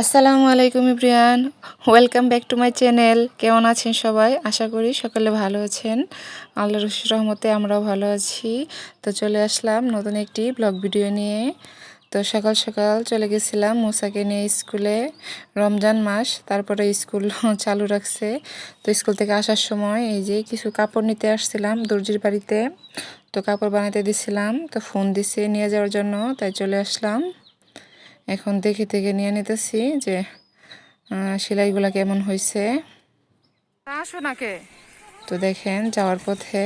আসসালামু আলাইকুম ইব্রিয়ান। Welcome back to my channel কেমন আছেন সবাই? আশা করি সকালে ভালো আছেন। আল্লাহ রশি রহমতে আমরাও ভালো আছি। তো চলে আসলাম নতুন একটি ব্লগ ভিডিও নিয়ে। তো সকাল সকাল চলে গেছিলাম মোসাকে নিয়ে স্কুলে। রমজান মাস, তারপরে স্কুল চালু রাখছে। তো স্কুল থেকে আসার সময় এই যে কিছু কাপড় নিতে আসছিলাম দর্জির বাড়িতে। তো কাপড় বানাতে দিছিলাম, তো ফোন দিছে নিয়ে যাওয়ার জন্য, তাই চলে আসলাম। এখন দেখে থেকে নিয়ে নিতেছি যে সেলাইগুলো কেমন হয়েছে আসো নাকে তো দেখেন যাওয়ার পথে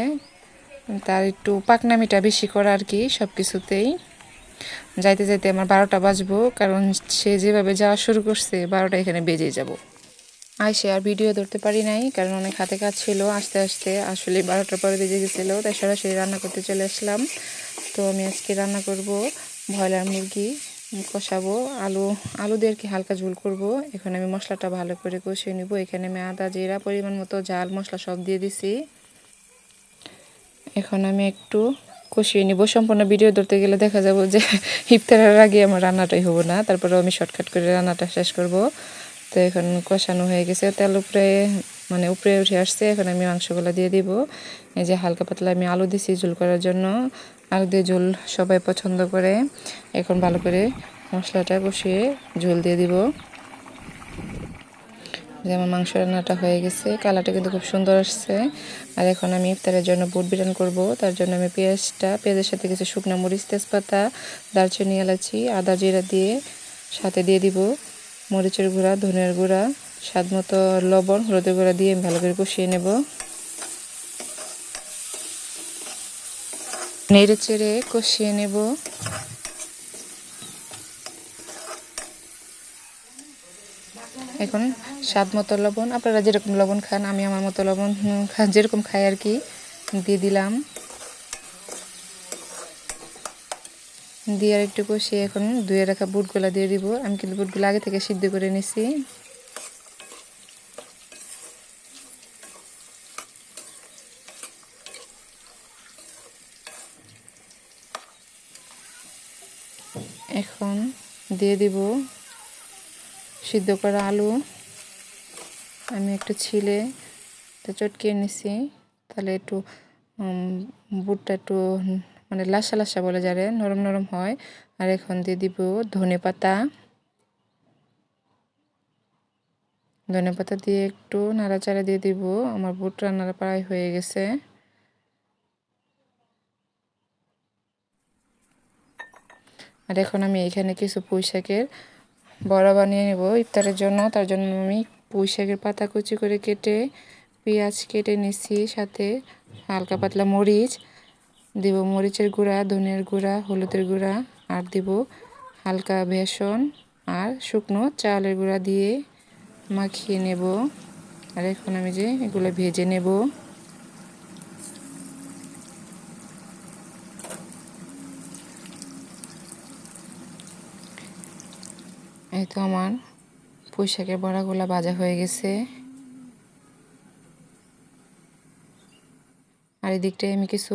তার একটু পাকনামিটা বেশি করা আর কি সব কিছুতেই যাইতে যাইতে আমার বারোটা বাজবো কারণ সে যেভাবে যাওয়া শুরু করছে বারোটা এখানে বেজে যাব। আইসে আর ভিডিও ধরতে পারি নাই কারণ অনেক হাতে কাজ ছিল আস্তে আস্তে। আসলে বারোটার পরে বেজে গেছিল তাই সরাসরি রান্না করতে চলে আসলাম। তো আমি আজকে রান্না করব ব্রয়লার মুরগি। কষাবো। আলু আলু দিয়ে কি হালকা ঝুল করব। এখন আমি মশলাটা ভালো করে কষিয়ে নিব। এখানে আমি আদা, জিরা, পরিমাণ মতো ঝাল, মশলা সব দিয়ে দিছি। এখন আমি একটু কষিয়ে নিব। সম্পূর্ণ ভিডিও ধরতে গেলে দেখা যাব যে ইফতারের আগে আমার রান্নাটাই হব না। তারপরে আমি শর্টকাট করে রান্নাটা শেষ করব। তো এখন কষানো হয়ে গেছে। তেল উপরে মানে উপরে উঠে আসছে। এখন আমি মাংসগুলো দিয়ে দিব। এই যে হালকা পাতলা আমি আলু দিছি ঝুল করার জন্য। আলু দিয়ে ঝোল সবাই পছন্দ করে। এখন ভালো করে মশলাটা কষিয়ে ঝোল দিয়ে দিব। যেমন মাংস রান্নাটা হয়ে গেছে, কালারটা কিন্তু খুব সুন্দর আসছে। আর এখন আমি ইফতারের জন্য বুট বিরান করব। তার জন্য আমি পেঁয়াজটা, পেঁয়াজের সাথে কিছু শুকনো মরিচ, তেজপাতা, দারচিনি, এলাচি, আদা জিরা দিয়ে সাথে দিয়ে দিব। মরিচের গুঁড়া ধনের গুঁড়া স্বাদ মতো লবণ, হলুদের গুঁড়া দিয়ে ভালো করে কষিয়ে নেব। নেড়ে চেড়ে কষিয়ে নেব। এখন স্বাদ মতো লবণ, আপনারা যেরকম লবণ খান, আমি আমার মতো লবণ যেরকম খাই আর কি, দিয়ে দিলাম। দিয়ে আর একটু কষিয়ে এখন ধুয়ে রাখা বুটগুলা দিয়ে দিব। আমি কিন্তু বুটগুলো আগে থেকে সিদ্ধ করে নিছি। এখন দিয়ে দিব সিদ্ধ করা আলু। আমি একটু ছিলে চটকিয়ে নিছি, তাহলে একটু বুটটা একটু মানে লাসা লাসা বলে যাবে নরম নরম হয়। আর এখন দিয়ে দিব ধনে পাতা। ধনে পাতা দিয়ে একটু নাড়াচাড়া দিয়ে দিব। আমার বুট রান্নার প্রায় হয়ে গেছে। আর এখন আমি এখানে কিছু পুঁই শাকের বড়া বানিয়ে নেব। ইফতারের জন্য। তার জন্য আমি পুঁই শাকের পাতা কুচি করে কেটে, পেঁয়াজ কেটে নিচ্ছি, সাথে হালকা পাতলা মরিচ। দেব মরিচের গুঁড়া, ধনের গুঁড়া, হলুদের গুঁড়া, আর দেব হালকা বেসন আর শুকনো চালের গুঁড়া দিয়ে মাখিয়ে নেব। আর এখন আমি যে এগুলো ভেজে নেব। এই তো আমার পুঁইশাকের বড়াগুলা ভাজা হয়ে গেছে। আর এদিকটায় আমি কিছু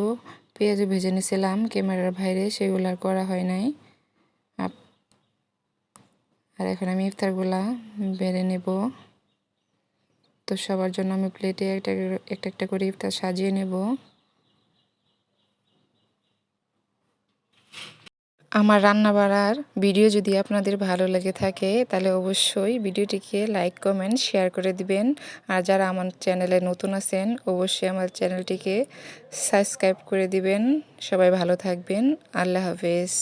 পেঁয়াজও ভেজে নিয়েছিলাম ক্যামেরার বাইরে সেগুলো আর করা হয় নাই। আর এখন আমি ইফতারগুলা বেড়ে নেব। তো সবার জন্য আমি প্লেটে একটা একটা একটা করে ইফতার সাজিয়ে নেব। আমার রান্না বাড়ার ভিডিও যদি আপনাদের ভালো লেগে থাকে, তাহলে অবশ্যই ভিডিওটিকে লাইক, কমেন্ট, শেয়ার করে দিবেন। আর যারা আমার চ্যানেলে নতুন আছেন, অবশ্যই আমার চ্যানেলটিকে সাবস্ক্রাইব করে দিবেন। সবাই ভালো থাকবেন। আল্লাহ হাফেজ।